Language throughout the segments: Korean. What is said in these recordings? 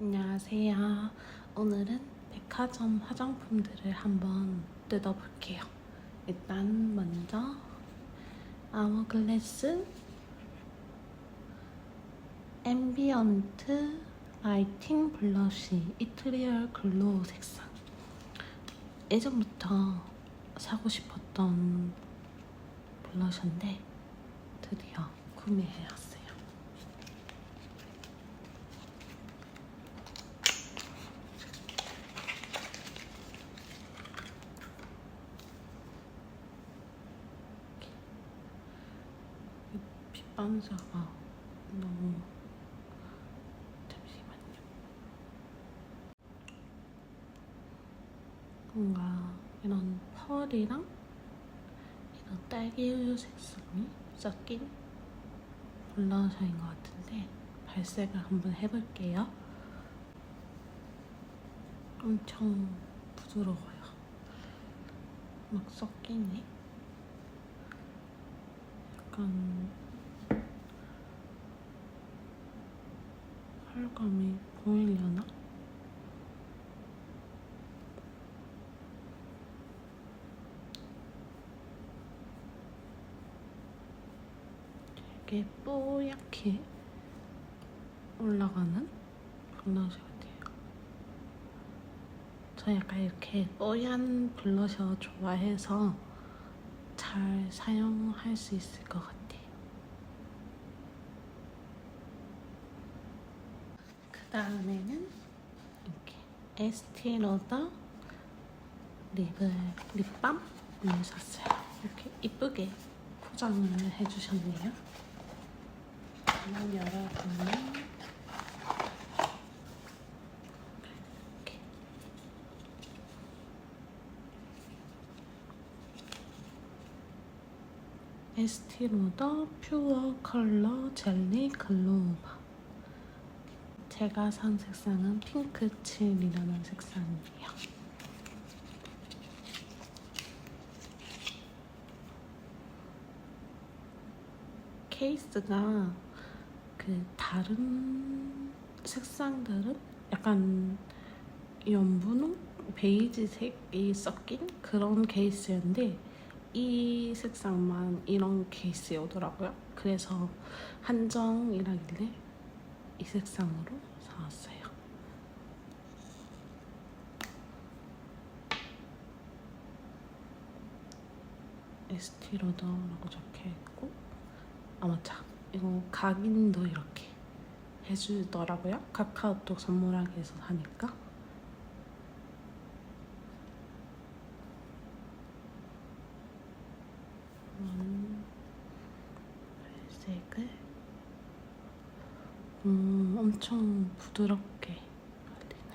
안녕하세요. 오늘은 백화점 화장품들을 한번 뜯어볼게요. 일단 먼저 아워글래스 앰비언트 라이팅 블러쉬 이트리얼 글로우 색상 예전부터 사고 싶었던 블러셔인데 드디어 구매해왔어요. 빗방사가 너무 잠시만요. 뭔가 이런 펄이랑 이런 딸기우유 색상이 섞인 블러셔인 것 같은데 발색을 한번 해볼게요. 엄청 부드러워요. 막 섞이네. 약간 펄감이 보이려나? 되게 뽀얗게 올라가는 블러셔 같아요. 저 약간 이렇게 뽀얀 블러셔 좋아해서 잘 사용할 수 있을 것 같아요. 그 다음에는 이렇게 에스티로더 립을 립밤을 샀어요. 이렇게 이쁘게 포장을 해주셨네요. 한번 열어보면 이렇게 에스티로더 퓨어 컬러 젤리 글로우바 제가 산 색상은 핑크 7이라는 색상이에요. 케이스가 그 다른 색상들은 약간 연분홍 베이지색이 섞인 그런 케이스였는데 이 색상만 이런 케이스에 오더라고요. 그래서 한정이라길래 이 색상으로 사왔어요. 에스티로더라고 적혀 있고 아 맞다 이거 각인도 이렇게 해주더라고요. 카카오톡 선물하기 위해서 사니까 음, 발색을 음, 엄청 부드럽게 발리는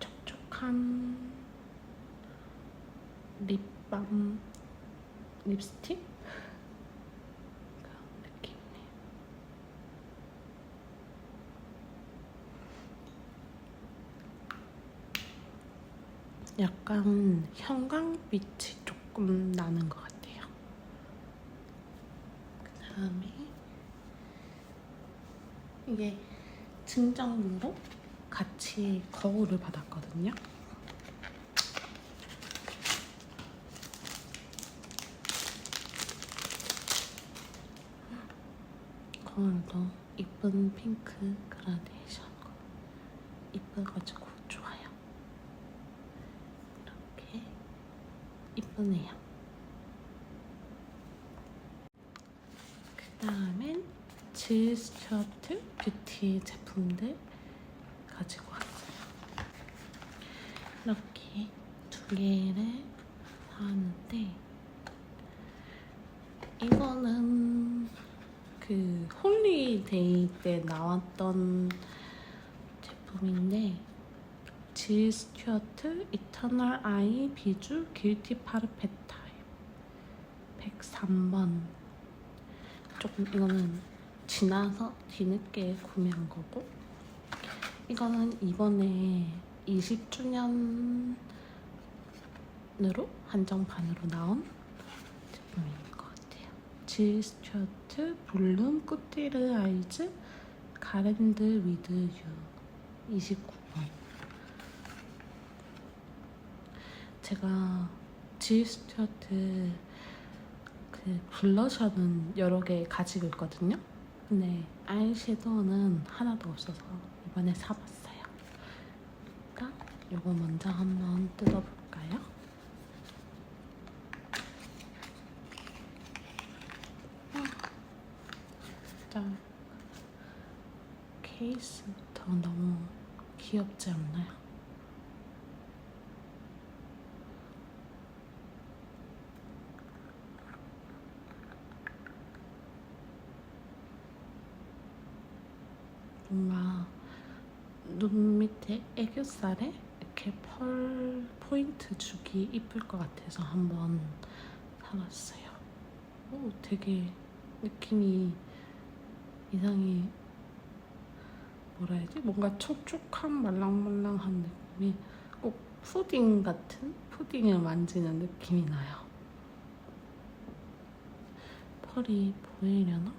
촉촉한 립밤 립스틱 그런 느낌이네요. 약간 형광빛이 조금 나는 것 같아요. 그 다음에 이게 증정으로 같이 거울을 받았거든요. 거울도 이쁜 핑크 그라데이션으로 이뻐가지고 좋아요. 이렇게 이쁘네요. 그 다음엔 질 스튜어트 뷰티 제품들 가지고 왔어요. 이렇게 두 개를 사왔는데 이거는 그 홀리데이 때 나왔던 제품인데 질 스튜어트 이터널 아이 비주 길티 파르페타임 103번 조금 이거는 지나서 뒤늦게 구매한 거고 이거는 이번에 20주년으로 한정판으로 나온 제품인 것 같아요. 질 스튜어트 블룸 꾸티르 아이즈 가랜드 위드 유 29번 제가 질 스튜어트 그 블러셔는 여러 개 가지고 있거든요 근데 아이섀도우는 하나도 없어서 이번에 사봤어요 일단 이거 먼저 한번 뜯어볼까요? 짠. 케이스부터 너무 귀엽지 않나요? 뭔가 눈 밑에 애교살에 이렇게 펄 포인트 주기 이쁠 것 같아서 한번 사봤어요. 오, 되게 느낌이 이상이 뭐라 해야지? 뭔가 촉촉한 말랑말랑한 느낌이 꼭 푸딩 같은 푸딩을 만지는 느낌이 나요. 펄이 보이려나?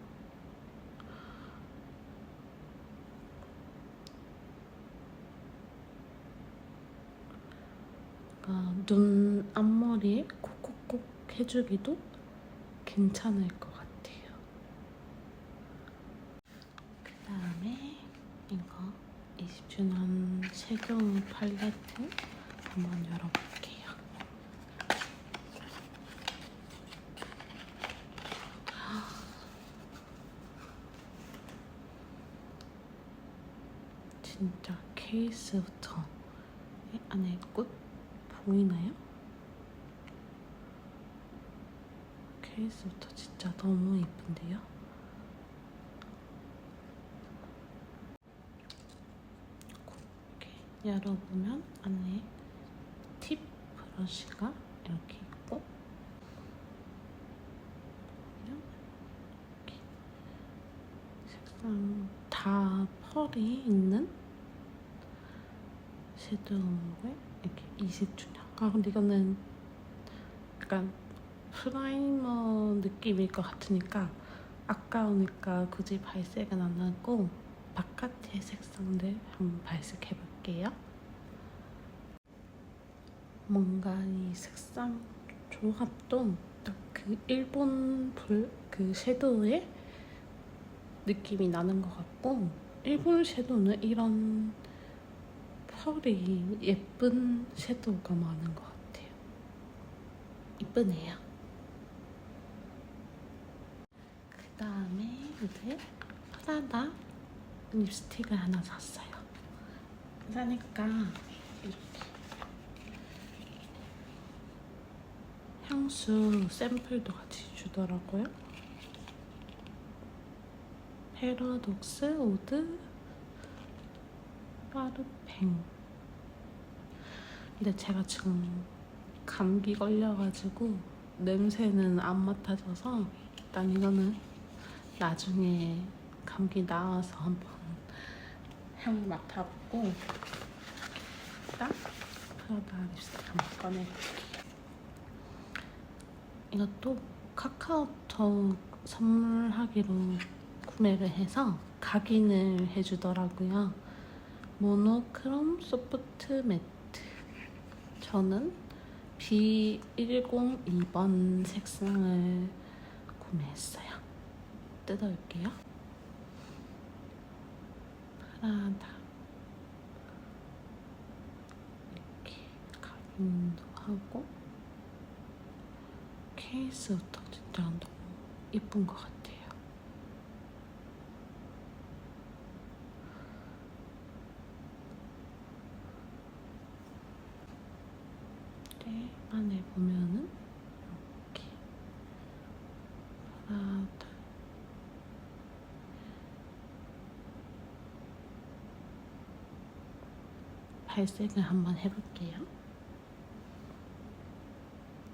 아, 눈 앞머리에 콕콕콕 해주기도 괜찮을 것 같아요. 그 다음에 이거 20주년 세경 팔레트 한번 열어볼게요. 진짜 케이스부터 이 안에 꽃 보이나요? 케이스부터 진짜 너무 예쁜데요? 이렇게 열어보면 안에 팁 브러쉬가 이렇게 있고 이렇게 색상 다 펄이 있는 섀도우에 이렇게 20주년. 아 근데 이거는 약간 프라이머 느낌일 것 같으니까 아까우니까 굳이 발색은 안 하고 바깥의 색상들 한번 발색해 볼게요. 뭔가 이 색상 조합도 딱 그 일본 불, 그 섀도우의 느낌이 나는 것 같고 일본 섀도우는 이런 펄이 예쁜 섀도우가 많은 것 같아요. 이쁘네요. 그 다음에 이제 프라다 립스틱을 하나 샀어요. 사니까 이렇게 향수 샘플도 같이 주더라고요. 패러독스 오드 파르팽. 근데 제가 지금 감기 걸려가지고 냄새는 안 맡아져서 일단 이거는 나중에 감기 나와서 한번 향 맡아보고 일단 프라다 립스틱 한번 꺼내볼게요. 이것도 카카오톡 선물하기로 구매를 해서 각인을 해주더라고요. 모노크롬 소프트 매트. 저는 B102번 색상을 구매했어요. 뜯어올게요. 프라다. 이렇게 각인도 하고 케이스 부터 진짜 너무 예쁜 것 같아요. 네, 안에 보면은 이렇게 프라다 발색을 한번 해볼게요.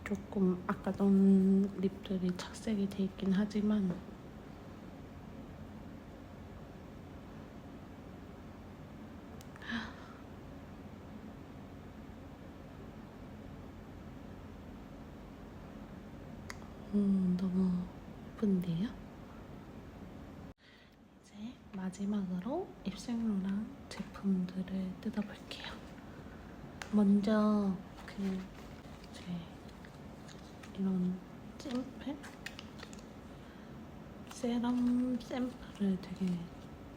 조금 아까 넣은 립들이 착색이 돼 있긴 하지만 이쁜데요? 이제 마지막으로 입생로랑 제품들을 뜯어볼게요. 먼저 그 이제 이런 샘플 세럼 샘플을 되게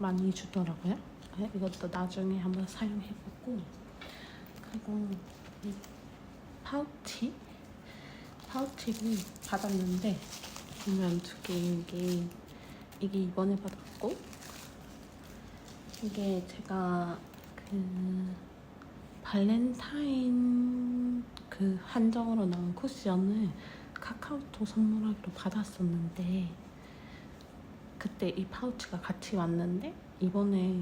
많이 주더라고요. 네, 이것도 나중에 한번 사용해보고 그리고 이 파우치 파우치를 받았는데 보면 두 개인 게 이게 이번에 받았고 이게 제가 그 발렌타인 그 한정으로 나온 쿠션을 카카오톡 선물하기로 받았었는데 그때 이 파우치가 같이 왔는데 이번에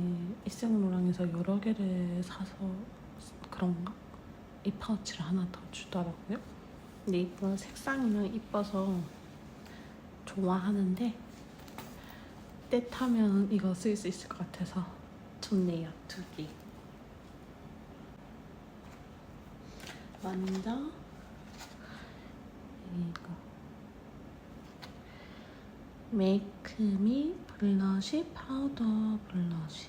이생로랑에서 여러 개를 사서 그런가? 이 파우치를 하나 더 주더라고요. 근데 이거 색상이랑 이뻐서 좋아하는데 때 타면 이거 쓸 수 있을 것 같아서 좋네요. 두 개. 먼저 이거 메이크미 블러쉬 파우더 블러쉬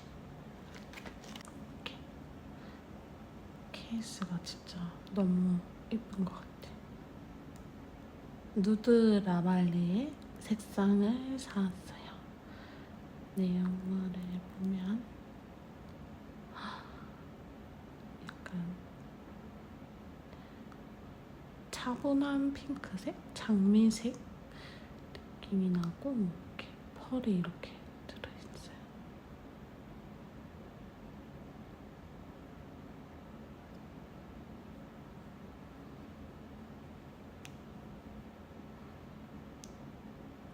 이렇게 케이스가 진짜 너무 예쁜 것 같아. 누드 라발리의 색상을 사왔어요. 내용물을 보면 약간 차분한 핑크색, 장미색 느낌이 나고 이렇게 펄이 이렇게 들어있어요.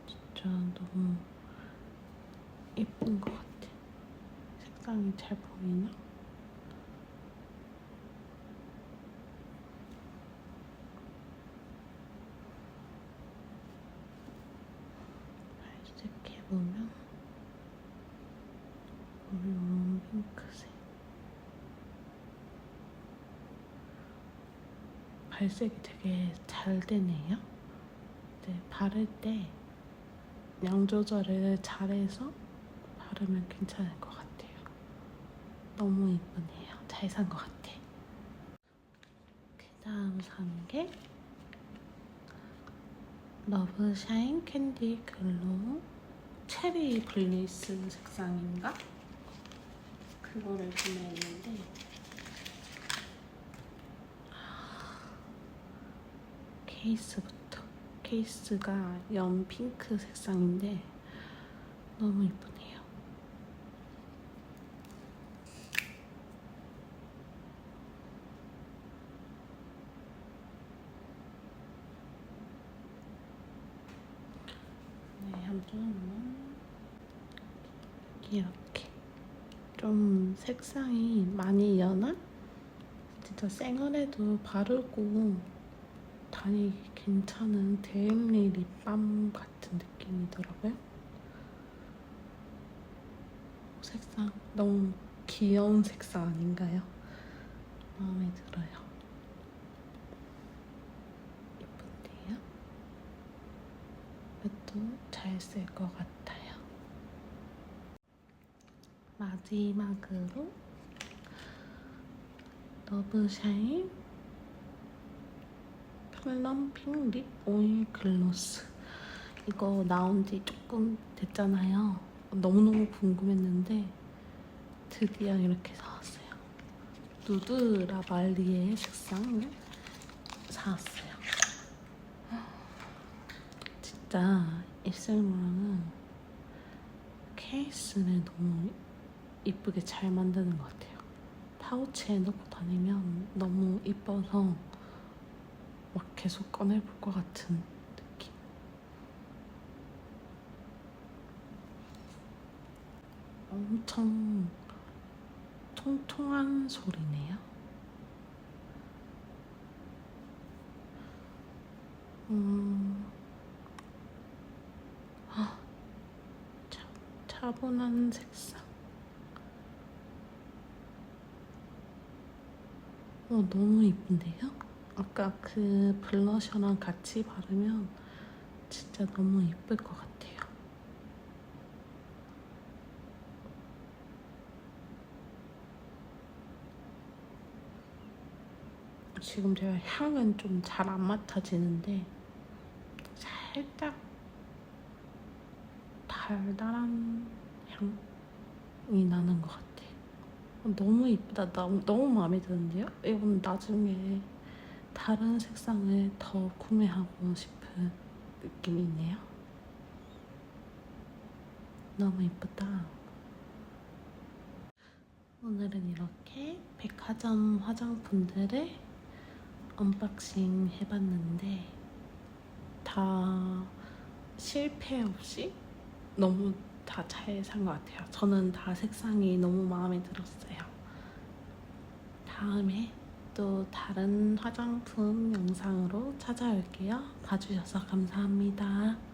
진짜 너무 예쁜 것 같아. 색상이 잘 보이나? 발색해 보면 이런 핑크색. 발색이 되게 잘 되네요. 네, 바를 때 양 조절을 잘해서 바르면 괜찮을 것 같아요. 너무 이쁘네요. 잘 산 것 같아. 그 다음 산 게 러브샤인 캔디 글로우 체리 블리스 색상인가? 그거를 구매했는데 케이스부터 케이스가 연 핑크 색상인데 너무 이쁘네요. 네, 한번 이렇게 좀 색상이 많이 연한 진짜 생얼에도 바르고 다니기 괜찮은 데일리 립밤 같은 느낌이더라고요. 색상 너무 귀여운 색상 아닌가요? 마음에 들어요. 예쁜데요? 이것도 잘 쓸 것 같아요. 마지막으로 러브샤인 플럼핑 립 오일 글로스 이거 나온 지 조금 됐잖아요. 너무너무 궁금했는데 드디어 이렇게 사왔어요. 누드 라발리의 색상을 사왔어요. 진짜 입술모양은 케이스를 너무 이쁘게 잘 만드는 것 같아요. 파우치에 넣고 다니면 너무 이뻐서 막 계속 꺼내볼 것 같은 느낌. 엄청 통통한 소리네요. 음, 아, 차, 차분한 색상. 어, 너무 이쁜데요? 아까 그 블러셔랑 같이 바르면 진짜 너무 예쁠 것 같아요. 지금 제가 향은 좀 잘 안 맡아지는데 살짝 달달한 향이 나는 것 같아. 너무 이쁘다. 너무, 너무 마음에 드는데요? 이건 나중에 다른 색상을 더 구매하고 싶은 느낌이 있네요. 너무 이쁘다. 오늘은 이렇게 백화점 화장품들을 언박싱 해봤는데 다 실패 없이 너무 다 잘 산 것 같아요. 저는 다 색상이 너무 마음에 들었어요. 다음에 또 다른 화장품 영상으로 찾아올게요. 봐주셔서 감사합니다.